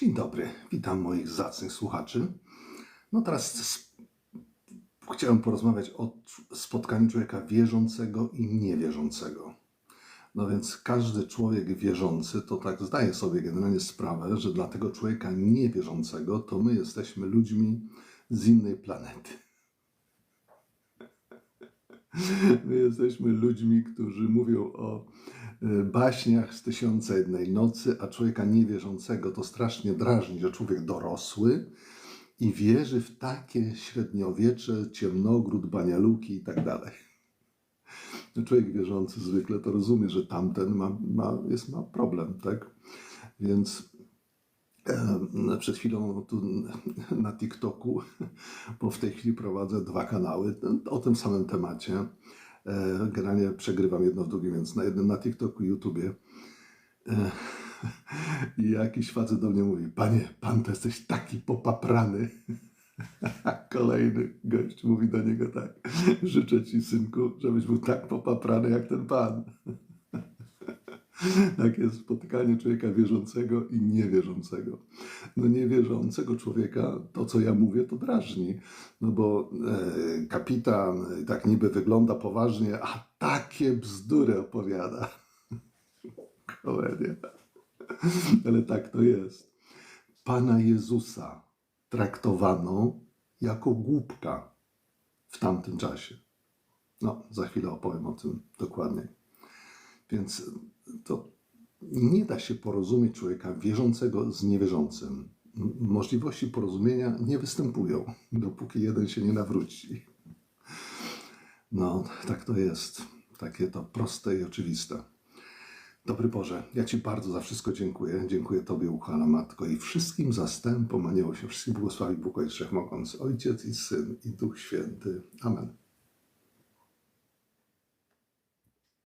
Dzień dobry, witam moich zacnych słuchaczy. No teraz chciałem porozmawiać o spotkaniu człowieka wierzącego i niewierzącego. No więc każdy człowiek wierzący to tak zdaje sobie generalnie sprawę, że dla tego człowieka niewierzącego to my jesteśmy ludźmi z innej planety. My jesteśmy ludźmi, którzy mówią o baśniach z tysiąca jednej nocy, a człowieka niewierzącego to strasznie drażni, że człowiek dorosły i wierzy w takie średniowiecze, ciemnogród, banialuki i tak dalej. No, Człowiek wierzący zwykle to rozumie, że tamten ma, ma, jest, ma problem, tak? Więc e, przed chwilą tu na TikToku, bo w tej chwili prowadzę dwa kanały o tym samym temacie. E, Generalnie przegrywam jedno w drugim, więc na jednym na TikToku YouTubie. E, I jakiś facet do mnie mówi, panie, pan to jesteś taki popaprany. Kolejny gość mówi do niego tak, życzę ci synku, żebyś był tak popaprany jak ten pan. Takie spotkanie człowieka wierzącego i niewierzącego. No niewierzącego człowieka, to co ja mówię, to drażni. No bo e, kapitan tak niby wygląda poważnie, a takie bzdury opowiada. Komedia. Ale tak to jest. Pana Jezusa traktowano jako głupka w tamtym czasie. No, za chwilę opowiem o tym dokładniej. Więc to nie da się porozumieć człowieka wierzącego z niewierzącym. Możliwości porozumienia nie występują, dopóki jeden się nie nawróci. No, tak to jest. Takie to proste i oczywiste. Dobry Boże, ja Ci bardzo za wszystko dziękuję. Dziękuję Tobie, uchwala Matko, i wszystkim zastępom anioł się. Wszystkich błogosławi Bóg Ojciec Wszechmogący, Ojciec i Syn i Duch Święty. Amen.